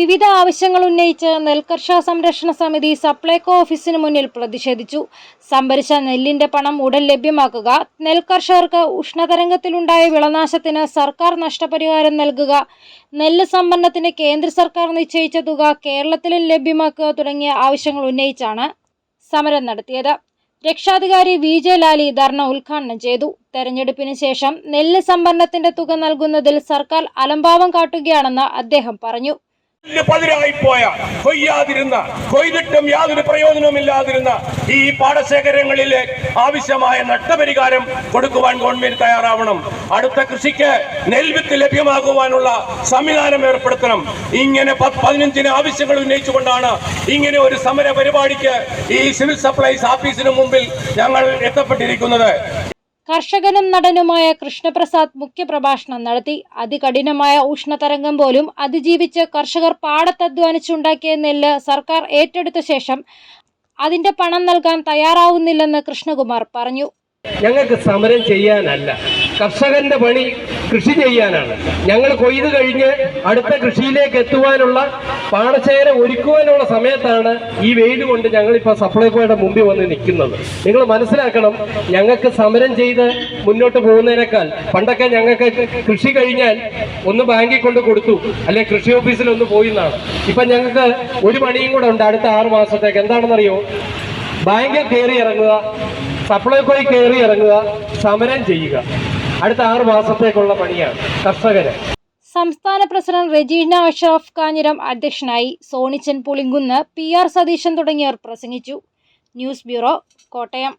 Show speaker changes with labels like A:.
A: വിവിധ ആവശ്യങ്ങൾ ഉന്നയിച്ച് നെൽകർഷക സംരക്ഷണ സമിതി സപ്ലൈകോ ഓഫീസിന് മുന്നിൽ പ്രതിഷേധിച്ചു. സംഭരിച്ച നെല്ലിന്റെ പണം ഉടൻ ലഭ്യമാക്കുക നെൽകർഷകർക്ക് ഉഷ്ണതരംഗത്തിലുണ്ടായ വിളനാശത്തിന് സർക്കാർ നഷ്ടപരിഹാരം നൽകുക നെല്ല് സംഭരണത്തിന് കേന്ദ്ര സർക്കാർ നിശ്ചയിച്ച തുക കേരളത്തിലും ലഭ്യമാക്കുക തുടങ്ങിയ ആവശ്യങ്ങൾ ഉന്നയിച്ചാണ് സമരം നടത്തിയത്. രക്ഷാധികാരി വി ജെ ലാലി ധർണ ഉദ്ഘാടനം ചെയ്തു. തെരഞ്ഞെടുപ്പിന് ശേഷം നെല്ല് സംഭരണത്തിന്റെ തുക നൽകുന്നതിൽ സർക്കാർ അലംഭാവം കാട്ടുകയാണെന്ന് അദ്ദേഹം പറഞ്ഞു.
B: പതിരായി പോയ കൊയ്യാതിരുന്ന കൊയ്തിട്ടും യാതൊരു പ്രയോജനവുമില്ലാതിരുന്ന ഈ പാടശേഖരങ്ങളിലെ ആവശ്യമായ നഷ്ടപരിഹാരം കൊടുക്കുവാൻ ഗവൺമെന്റ് തയ്യാറാവണം. അടുത്ത കൃഷിക്ക് നെൽവിത്ത് ലഭ്യമാകുവാനുള്ള സംവിധാനം ഏർപ്പെടുത്തണം. ഇങ്ങനെ പതിനഞ്ചിന് ആവശ്യങ്ങൾ ഉന്നയിച്ചുകൊണ്ടാണ് ഇങ്ങനെ ഒരു സമര പരിപാടിക്ക് ഈ സിവിൽ സപ്ലൈസ് ഓഫീസിന് മുമ്പിൽ ഞങ്ങൾ എത്തപ്പെട്ടിരിക്കുന്നത്.
A: കർഷകനും നടനുമായ കൃഷ്ണപ്രസാദ് മുഖ്യപ്രഭാഷണം നടത്തി. അതികഠിനമായ ഉഷ്ണതരംഗം പോലും അതിജീവിച്ച് കർഷകർ പാടത്തധ്വാനിച്ചുണ്ടാക്കിയ നെല്ല് സർക്കാർ ഏറ്റെടുത്ത ശേഷം അതിന്റെ പണം നൽകാൻ തയ്യാറാവുന്നില്ലെന്ന് കൃഷ്ണകുമാർ പറഞ്ഞു.
C: ഞങ്ങൾക്ക് സമരം ചെയ്യാനല്ല. കർഷകന്റെ പണി കൃഷി ചെയ്യാനാണ്. ഞങ്ങൾ കൊയ്ത് കഴിഞ്ഞ് അടുത്ത കൃഷിയിലേക്ക് എത്തുവാനുള്ള പാടശേഖര ഒരുക്കുവാനുള്ള സമയത്താണ് ഈ വെയിൽ കൊണ്ട് ഞങ്ങളിപ്പോൾ സപ്ലൈകോയുടെ മുമ്പിൽ വന്ന് നിൽക്കുന്നത്. നിങ്ങൾ മനസ്സിലാക്കണം ഞങ്ങൾക്ക് സമരം ചെയ്ത് മുന്നോട്ട് പോകുന്നതിനേക്കാൾ പണ്ടൊക്കെ ഞങ്ങൾക്ക് കൃഷി കഴിഞ്ഞാൽ ഒന്ന് ബാങ്കിൽ കൊണ്ട് കൊടുത്തു അല്ലെ കൃഷി ഓഫീസിൽ ഒന്ന് പോയി എന്നാണ്. ഇപ്പം ഞങ്ങൾക്ക് ഒരു പണിയും കൂടെ ഉണ്ട് അടുത്ത ആറ് മാസത്തേക്ക്. എന്താണെന്നറിയോ? ബാങ്കിൽ കയറി ഇറങ്ങുക സപ്ലൈകോയിൽ കയറി ഇറങ്ങുക സമരം ചെയ്യുക. അടുത്ത ആറ് മാസത്തേക്കുള്ള പണിയാണ്. കർഷകര്.
A: സംസ്ഥാന പ്രസിഡന്റ് റെജീന അഷറഫ് കാഞ്ഞിരം അധ്യക്ഷനായി സോണിച്ചൻ പുളിങ്കുന്ന് പി ആർ സതീശൻ തുടങ്ങിയവർ പ്രസംഗിച്ചു. News bureau Kottayam.